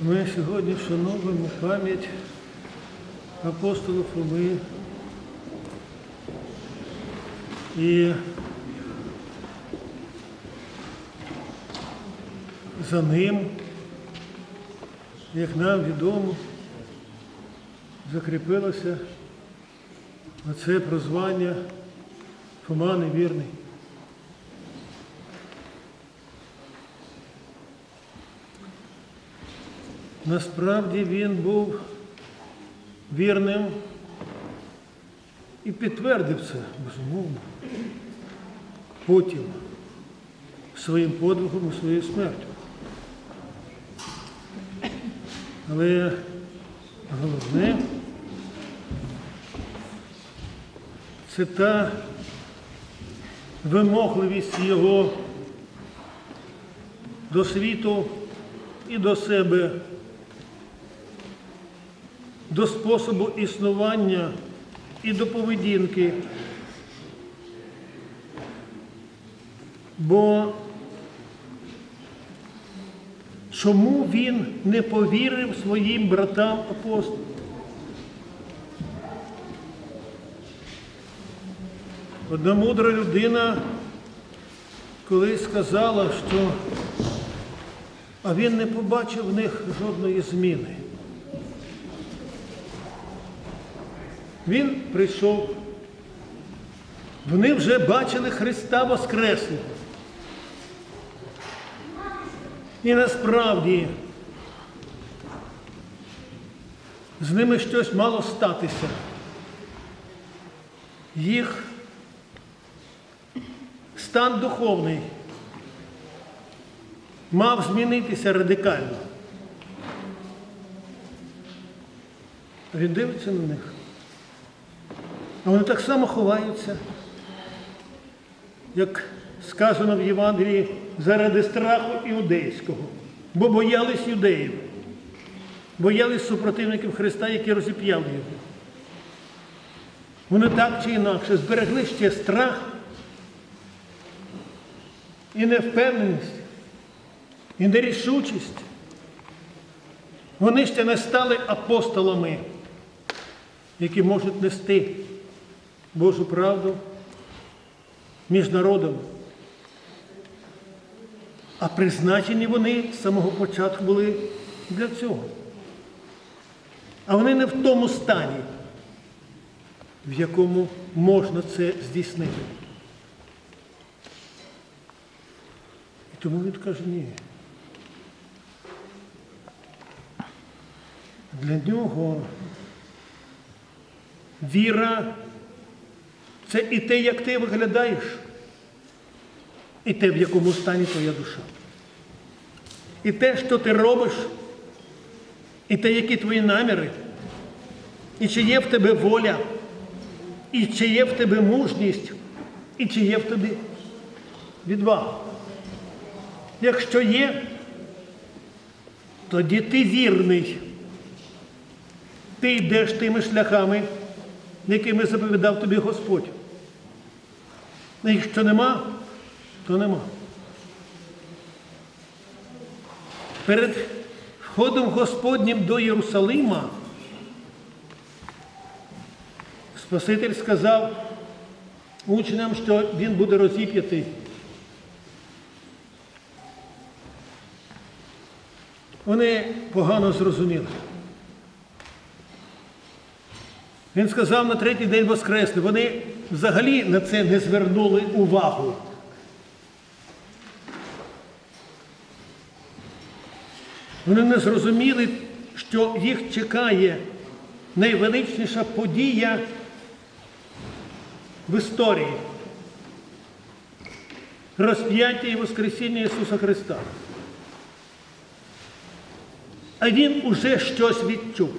Ми сьогодні вшановуємо пам'ять апостола Фоми і за ним, як нам відомо, закріпилося оце прозвання Фома невірний. Насправді він був вірним і підтвердив це, безумовно, потім своїм подвигом і своєю смертю. Але головне це та вимогливість його до світу і до себе, до способу існування і до поведінки. Бо чому він не повірив своїм братам апостолам? Одна мудра людина колись сказала, що а він не побачив в них жодної зміни. Він прийшов, вони вже бачили Христа Воскреслого. І насправді з ними щось мало статися. Їх стан духовний мав змінитися радикально. Він дивиться на них. А вони так само ховаються, як сказано в Євангелії, заради страху іудейського, бо боялись юдеїв, боялись супротивників Христа, які розіп'яли його. Вони так чи інакше зберегли ще страх і невпевненість, і нерішучість. Вони ще не стали апостолами, які можуть нести Божу правду між народами. А призначені вони з самого початку були для цього. А вони не в тому стані, в якому можна це здійснити. І тому він каже, ні. Для нього віра це і те, як ти виглядаєш, і те, в якому стані твоя душа. І те, що ти робиш, і те, які твої наміри, і чи є в тебе воля, і чи є в тебе мужність, і чи є в тобі відвага. Якщо є, тоді ти вірний. Ти йдеш тими шляхами, якими заповідав тобі Господь. А Якщо нема, то нема. Перед входом Господнім до Єрусалима Спаситель сказав учням, що він буде розіп'ятий. Вони погано зрозуміли. Він сказав на третій день Воскресне. Вони взагалі на це не звернули увагу. Вони не зрозуміли, що їх чекає найвеличніша подія в історії розп'яття і Воскресіння Ісуса Христа. А він уже щось відчув.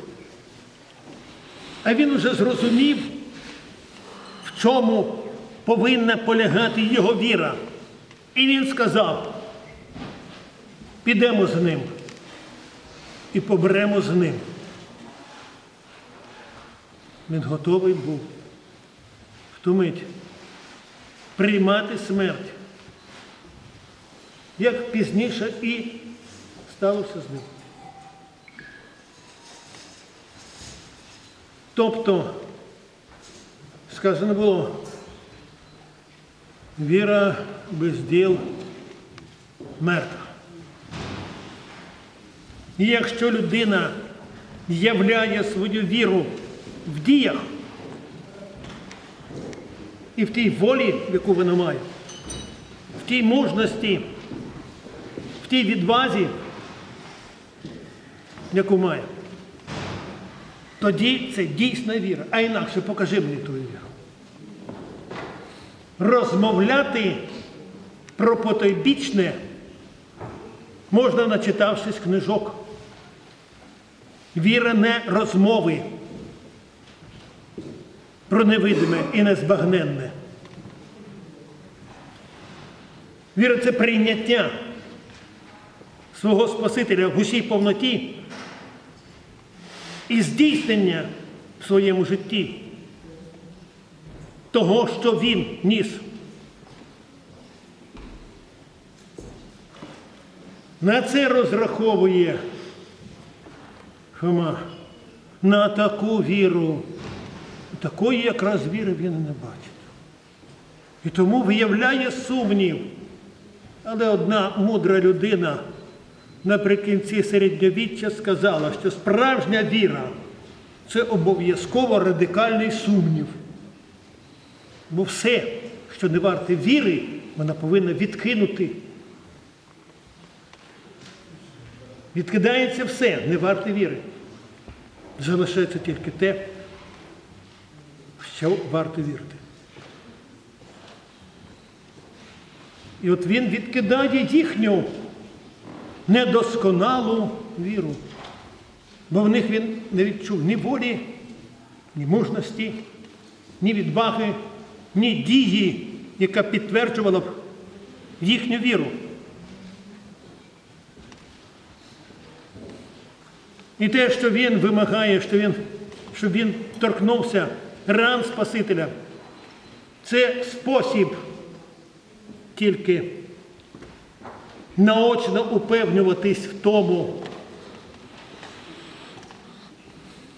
А він уже зрозумів, чому повинна полягати його віра. І він сказав, підемо з ним і поберемо з ним. Він готовий був в ту мить приймати смерть, як пізніше і сталося з ним. Тобто сказано було, віра без діл мертва. І якщо людина являє свою віру в діях і в тій волі, яку вона має, в тій мужності, в тій відвазі, яку має, тоді це дійсна віра. А інакше покажи мені твою віру. Розмовляти про потойбічне можна начитавшись книжок. Віра не розмови про невидиме і незбагненне. Віра це прийняття свого Спасителя в усій повноті і здійснення в своєму житті того, що він ніс. На це розраховує Хома. На таку віру. Такої якраз віри він не бачить. І тому виявляє сумнів. Але одна мудра людина наприкінці середньовіччя сказала, що справжня віра це обов'язково радикальний сумнів. Бо все, що не варте віри, вона повинна відкинути. Відкидається все, не варте віри. Залишається тільки те, що варто вірити. І от він відкидає їхню недосконалу віру, бо в них він не відчув ні волі, ні мужності, ні відваги, ні дії, яка підтверджувала б їхню віру. І те, що він вимагає, що він, щоб він торкнувся ран Спасителя, це спосіб тільки наочно упевнюватись в тому,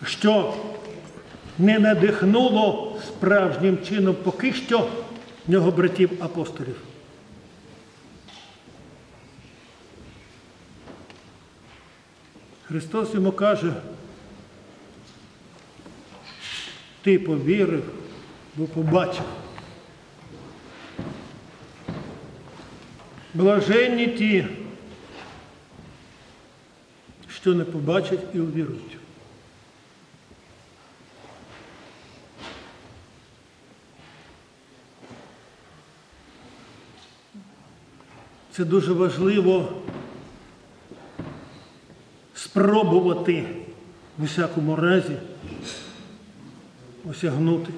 що не надихнуло справжнім чином поки що його братів апостолів. Христос йому каже, ти повірив, бо побачив. Блаженні ті, що не побачать і увірують. Це дуже важливо спробувати в усякому разі осягнути.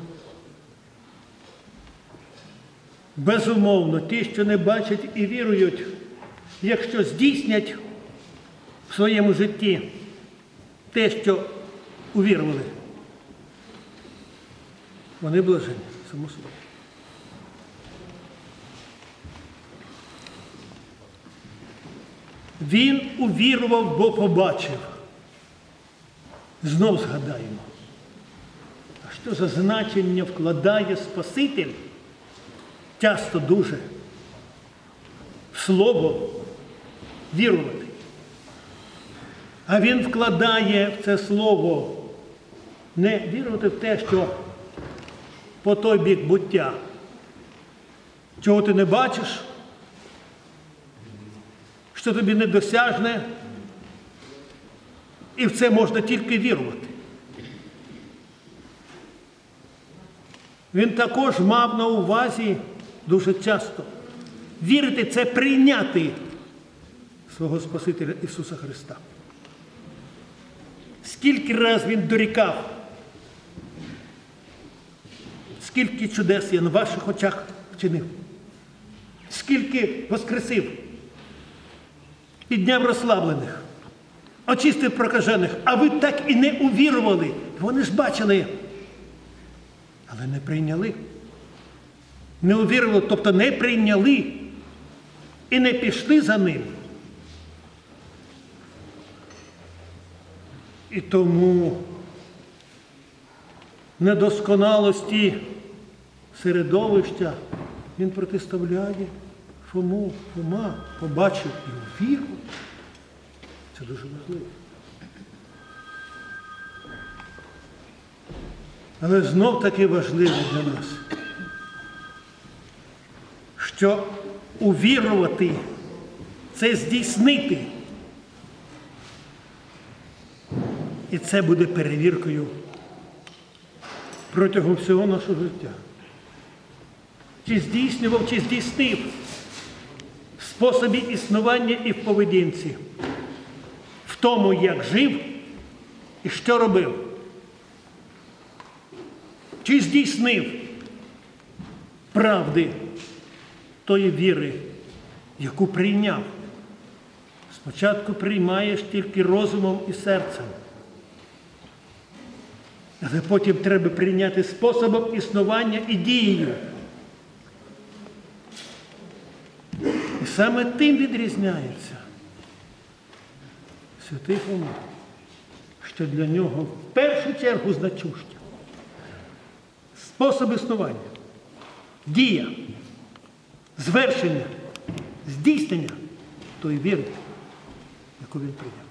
Безумовно, ті, що не бачать і вірують, якщо здійснять в своєму житті те, що увірували, вони блажені, само собою. Він увірував, бо побачив. Знов згадаємо. А що за значення вкладає Спаситель часто дуже в слово вірувати? А він вкладає в це слово не вірувати в те, що по той бік буття, чого ти не бачиш, що тобі недосяжне, і в це можна тільки вірувати. Він також мав на увазі дуже часто. Вірити це прийняти свого Спасителя Ісуса Христа. Скільки раз він дорікав, скільки чудес я на ваших очах вчинив, скільки воскресив підняв розслаблених, очистив прокажених, а ви так і не увірували. Вони ж бачили, але не прийняли. Не увірували, тобто не прийняли і не пішли за ним. І тому недосконалості середовища, він протиставляє Фому. Фома побачив і віру. Це дуже важливо. Але знов таки важливо для нас, що увірувати це здійснити. І це буде перевіркою протягом всього нашого життя. Чи здійснював, чи здійснив способі існування і в поведінці, в тому, як жив і що робив. Чи здійснив правди тої віри, яку прийняв. Спочатку приймаєш тільки розумом і серцем. Але потім треба прийняти способом існування і дією. І саме тим відрізняється святий Фома, що для нього в першу чергу значуще способ існування, дія, звершення, здійснення. Тої віри, яку він прийняв.